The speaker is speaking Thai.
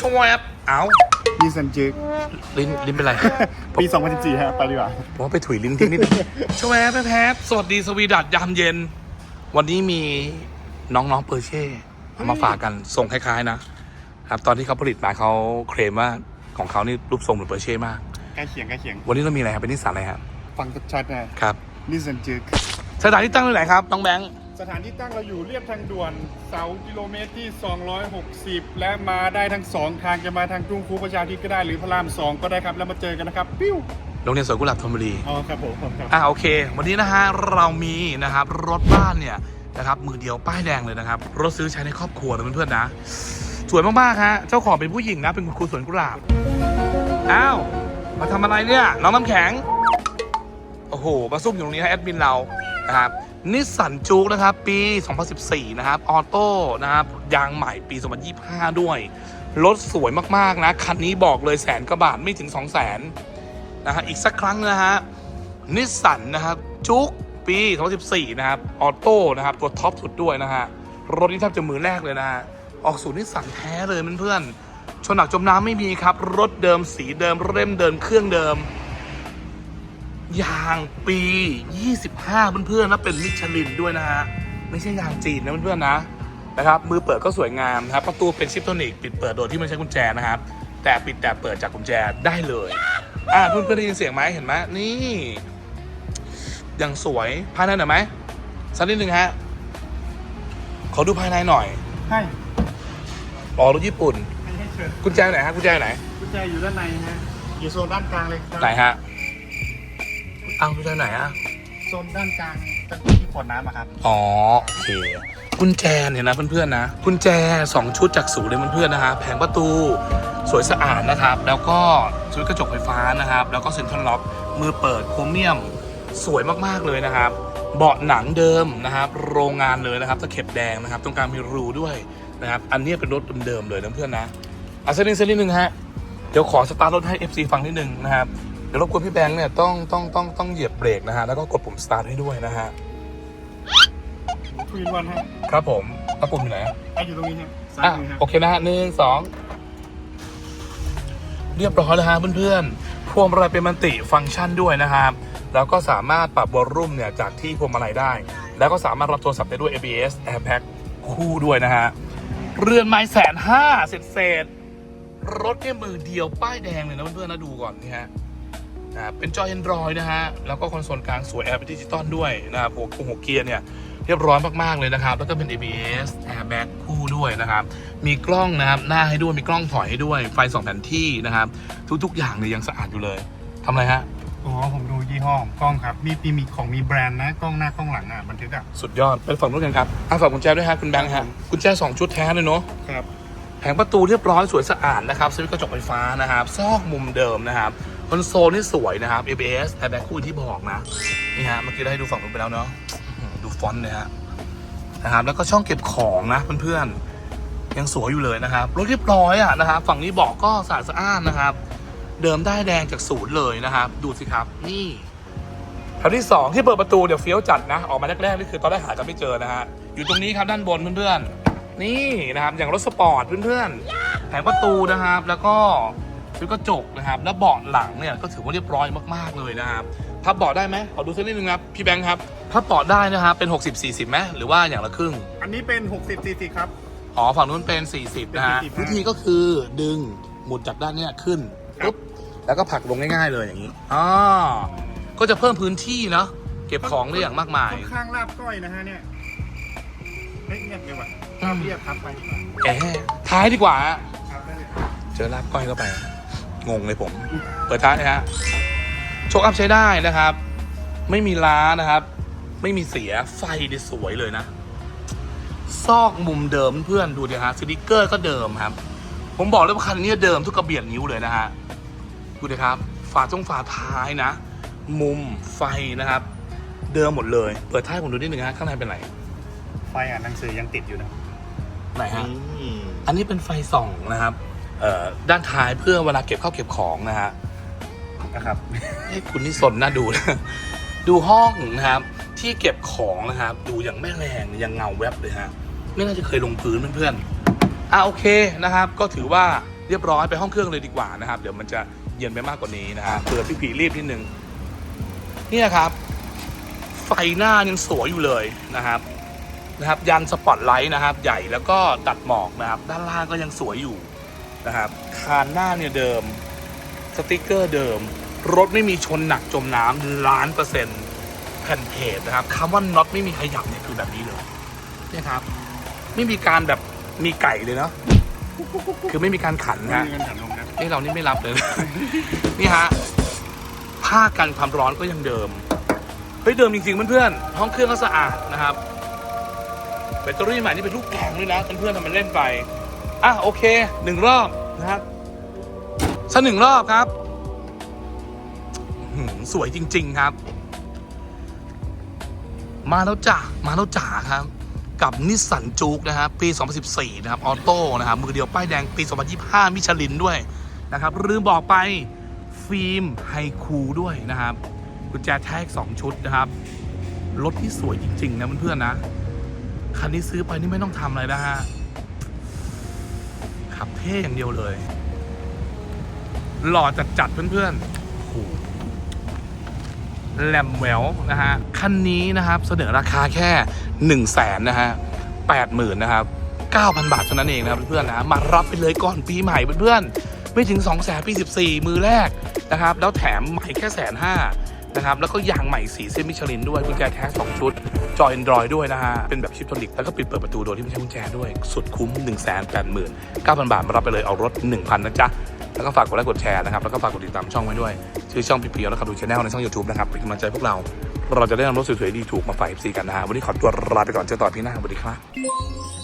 ชวบเอานิสสันจึกลิ้นลิ้นเป็นไร ปี 2014ฮะ ไปดีกว่า ผมว่าไปถุยลิ้นทิ้งนิดนึงชวบแพบสวัสดีสวีดัตยามเย็น วันนี้มีน้องๆเปอร์เช่เอามาฝากกันส่งคล้ายๆนะ ครับตอนที่เขาผลิตมาเขาเคลมว่าของเขานี่รูปทรงเหมือนเปอร์เช่มากใกล้เคียงใกล้เคียง วันนี้เรามีอะไรครับเป็นนิสสันอะไรครับฟังชัดๆนะครับนิสสันจึกสถานที่ตั้งที่ไหนครับน้องแบงค์ สถานที่ตั้งเราอยู่เรียบทางด่วนเสากิโลเมตรที่ 260 และมาได้ทั้งสองทางจะมาทางกรุงครูประชาธิปก็ได้หรือพระรามสองก็ได้ครับ แล้วมาเจอกันนะครับ ปิ้ว โรงเรียนสวนกุหลาบธนบุรี อ๋อครับผมผมครับ อ่าโอเค วันนี้นะฮะเรามีนะครับรถบ้านเนี่ยนะครับมือเดียวป้ายแดงเลยนะครับ รถซื้อใช้ในครอบครัวนะเพื่อนๆนะ สวยมากๆฮะเจ้าของเป็นผู้หญิงนะเป็นคุณครูสวนกุหลาบอ้าวมาทำอะไรเนี่ยน้องน้ำแข็งโอ้โหมาซุ่มอยู่ตรงนี้ฮะแอดมินเรานะครับ นิสสันจูกนะครับ ปี 2014 นะครับ ออโต้นะครับ ยางใหม่ปี 2025 ด้วย รถสวยมากๆนะ คันนี้บอกเลยแสนกว่าบาทไม่ถึง 2 0 0 0 0นนะฮะอีกสักครั้งนะฮะนิสสันนะครับจุกปี 2014 นะครับ ออโต้นะครับ ตัวท็อปสุดด้วยนะฮะ รถนี้แทบจะมือแรกเลยนะฮะ ออกสู่นิสสันแท้เลยเพื่อนๆชนหนักจมน้ำไม่มีครับ รถเดิมสีเดิมเร่มเดิมเครื่องเดิม ยางปี 25 เพื่อนๆแล้วเป็นมิชลินด้วยนะฮะ ไม่ใช่ยางจีนนะเพื่อนๆนะนะครับ มือเปิดก็สวยงามนะครับ ประตูเป็นชิปโทนิกปิดเปิดโดยที่ไม่ใช้กุญแจนะครับ แต่ปิดแต่เปิดจากกุญแจได้เลย อ่าเพื่อนๆได้ยินเสียงไหมเห็นไหมนี่ยังสวยภายในหน่อยไหมสักนิดนึงฮะ ขอดูภายในหน่อยให้อ๋อรถญี่ปุ่น ให้ให้เชิญกุญแจไหนฮะกุญแจไหน กุญแจอยู่ด้านในฮะ อยู่โซนด้านกลางเลยครับ ไหนฮะ อ้าวกุญแจไหนอะโซนด้านกลางตั้งที่ขวดน้ำอะครับ อ๋อโอเคกุญแจเนี่ยนะเพื่อนๆนะกุญแจ 2 ชุดจากศูนย์เลยเพื่อนๆนะฮะแผงประตูสวยสะอาดนะครับ แล้วก็ชุดกระจกไฟฟ้านะครับ แล้วก็เซ็นทรัลล็อกมือเปิดโครเมียมสวยมากๆเลยนะครับ เบาะหนังเดิมนะครับ โรงงานเลยนะครับตะเข็บแดงนะครับ ตรงกลางมีรูด้วยนะครับ อันนี้เป็นรถเดิมๆเลยนะเพื่อนนะเอาสักนิดสักนิดนึงฮะเดี๋ยวขอสตาร์ทรถให้ FC ฟังนิดนึงนะครับ เดี๋ยวรบกวนพี่แบงค์เนี่ยต้องต้องต้องต้องเหยียบเบรกนะฮะ แล้วก็กดปุ่มสตาร์ทให้ด้วยนะฮะทวินวันฮะครับผมตะปุ่มอยู่ไหนไอ้อยู่ตรงนี้ฮะซ้ายอะมือฮะโอเคนะฮะหนึ่งสองเรียบร้อยแล้วฮะเพื่อนๆพวงมาลัยเป็นมันติฟังก์ชันด้วยนะครับแล้วก็สามารถปรับวอลลุ่มเนี่ยจากที่พวงมาลัยได้ แล้วก็สามารถรับโทรศัพท์ได้ด้วย ABS AirPag คู่ด้วยนะฮะเรือนไม้แสนห้าเศษเศษๆรถแค่มือเดียวป้ายแดงเลยนะเพื่อนๆนะดูก่อนนี่ฮะ นะครับเป็นจอ Android นะฮะ แล้วก็คอนโซลกลางสวยแอร์เป็นดิจิตอลด้วยนะครับหัวหัวเกียร์เนี่ยเรียบร้อยมาก ๆ เลยนะครับ แล้วก็เป็น ABS airbag คู่ด้วยนะครับ มีกล้องนะครับหน้าให้ด้วย มีกล้องถอยให้ด้วย ไฟสองแผนที่นะครับ ทุก ๆ อย่างเนี่ยยังสะอาดอยู่เลยทำอะไรฮะอ๋อผมดูยี่ห้อของกล้องครับมีมีมีของมีแบรนด์นะกล้องหน้ากล้องหลังอะบันทึกอะสุดยอดเป็นฝั่งนู้นกันครับอะฝากกุญแจด้วยฮะคุณแบงค์ฮะกุญแจสองชุดแท้เลยเนาะครับแผงประตูเรียบร้อยสวยสะอาดนะครับสวิตช์กระจกไฟฟ้านะครับซอกมุมเดิมนะครับ คอนโซลนี่สวยนะครับ ABS airbag คู่ที่บอกนะ นี่ฮะ เมื่อกี้ได้ให้ดูฝั่งนู้นไปแล้วเนาะ ดูฟอนต์เลยฮะ นะครับ แล้วก็ช่องเก็บของนะเพื่อนๆ ยังสวยอยู่เลยนะครับ รถเรียบร้อยอะนะครับ ฝั่งนี้บอกก็สะอาดสะอ้านนะครับ เดิมได้แดงจากศูนย์เลยนะครับ ดูสิครับ นี่คำที่สองที่เปิดประตูเดี๋ยวเฟี้ยวจัดนะ ออกมาแรกๆนี่คือตอนแรกหากันไม่เจอนะฮะ อยู่ตรงนี้ครับด้านบนเพื่อนๆ นี่นะครับ อย่างรถสปอร์ตเพื่อนๆ แผงประตูนะครับ แล้วก็ ชุดกระจกนะครับ แล้วเบาะหลังเนี่ยก็ถือว่าเรียบร้อยมากๆเลยนะครับพับเบาะได้ไหมขอดูสักนิดนึงครับพี่แบงค์ครับพับเบาะได้นะครับเป็น 60-40ไหมหรือว่าอย่างละครึ่ง อันนี้เป็น 60 40ครับอ๋อฝั่งนู้นเป็น 40นะฮะเป็น40วิธีก็คือดึงหมุดจากด้านเนี้ยขึ้นครับปุ๊บแล้วก็ผลักลงง่าย ๆ เลยอย่างนี้อ๋อก็จะเพิ่มพื้นที่เนาะเก็บของได้อย่างมากมายค่อนข้างลาบก้อยนะฮะเนี่ยเฮ้ยเงียบไปว่ะอืมเรียบครับไปดีกว่าแอะท้ายดีกว่าฮะครับได้เลยเจอลาบก้อยเข้าไป งงเลยผม เปิดท้ายนะฮะโชคอัพใช้ได้นะครับ ไม่มีล้านะครับ ไม่มีเสียไฟดีสวยเลยนะ ซอกมุมเดิมเพื่อนดูดิฮะสติกเกอร์ก็เดิมครับ ผมบอกเลยว่าคันนี้เดิมทุกกระเบียดนิ้วเลยนะฮะดูดิครับ ฝาจงฝาท้ายนะ มุมไฟนะครับ เดิมหมดเลย เปิดท้ายผมดูนิดนึงฮะข้างในเป็นไรไฟอ่านหนังสือยังติดอยู่นะไหนฮะนี่อันนี้เป็นไฟส่องนะครับเอ่อ ด้านท้ายเพื่อเวลาเก็บข้าวเก็บของนะฮะนะครับเฮ้ยคุณนี่สนน่าดูนะดูห้องนะครับ ที่เก็บของนะครับ ดูอย่างแม่แรงยังเงาแวบเลยฮะไม่น่าจะเคยลงพื้นเพื่อนๆอะโอเคนะครับ ก็ถือว่าเรียบร้อยไปห้องเครื่องเลยดีกว่านะครับ เดี๋ยวมันจะเย็นไปมากกว่านี้นะฮะเผื่อพี่ผีรีบนิดนึงเนี่ยครับ ไฟหน้ายังสวยอยู่เลยนะครับนะครับ ยันสปอตไลท์นะครับ ใหญ่แล้วก็ตัดหมอกนะครับ ด้านล่างก็ยังสวยอยู่ นะครับคานหน้าเนี่ยเดิม สติกเกอร์เดิม รถไม่มีชนหนักจมน้ำล้านเปอร์เซ็นต์แผ่นเพจนะครับคำว่าน็อตไม่มีขยับเนี่ยคือแบบนี้เลยเนี่ยครับ ไม่มีการแบบมีไก่เลยเนาะคือไม่มีการขันไม่นะมีเงินถันลงนะนี่เรานี่ไม่รับเลย นี่ฮะผ้ากันความร้อนก็ยังเดิมเฮ้ยเดิมจริงๆเพื่อนๆห้องเครื่องก็สะอาดนะครับแบตเตอรี่ใหม่นี่เป็นลูกแกงด้วยนะเพื่อนๆทำมันเล่นไป อะโอเคหนึ่งรอบนะครับสักหนึ่งรอบครับสวยจริง ๆ ครับ มาแล้วจ้ะมาแล้วจ๋าครับ กับนิสสันจูกนะครับปี 2014 นะครับ ออโต้นะครับ มือเดียวป้ายแดงปี 2025 มิชลินด้วยนะครับลืมบอกไปฟิล์มไฮคูด้วยนะครับกุญแจแท็ก2ชุดนะครับ รถที่สวยจริง ๆ นะเพื่อนๆนะ คันนี้ซื้อไปนี่ไม่ต้องทำอะไรนะฮะ ขับเท่อย่างเดียวเลย หล่อจัดๆเพื่อนๆโอ้แลมแววนะฮะ คันนี้นะครับเสนอราคาแค่1นึ่งแสนนะฮะแปดหมื่นนะครับ9,000บาทเท่านั้นเองนะครับเพื่อนๆนะมารับไปเลยก่อนปีใหม่เพื่อนๆไม่ถึง2 0 0แสนปี 14 มือแรกนะครับ แล้วแถมใหม่แค่แสนห้า นะครับ แล้วก็ยางใหม่สีเส้นมิชลินด้วยกุญแจแท้2ชุด จอ Android ด้วยนะฮะ เป็นแบบชิปโทนิก แล้วก็ปิดเปิดประตูโดยที่ไม่ใช้กุญแจด้วย สุดคุ้ม 1 8 9 0 0 0 บาทมารับไปเลยเอารถ 1,000นะจ๊ะ แล้วก็ฝากกดไลค์กดแชร์นะครับ แล้วก็ฝากกดติดตามช่องไว้ด้วย ชื่อช่องพี่เพียวแล้วก็ดูช anel ในช่อง YouTube นะครับ เป็นกำลังใจพวกเรา เราจะได้นำรถสวยๆดีถูกมาฝาก FC กันนะฮะ วันนี้ขอตัวลาไปก่อน เจอต่อพี่หน้าสวัสดีครับ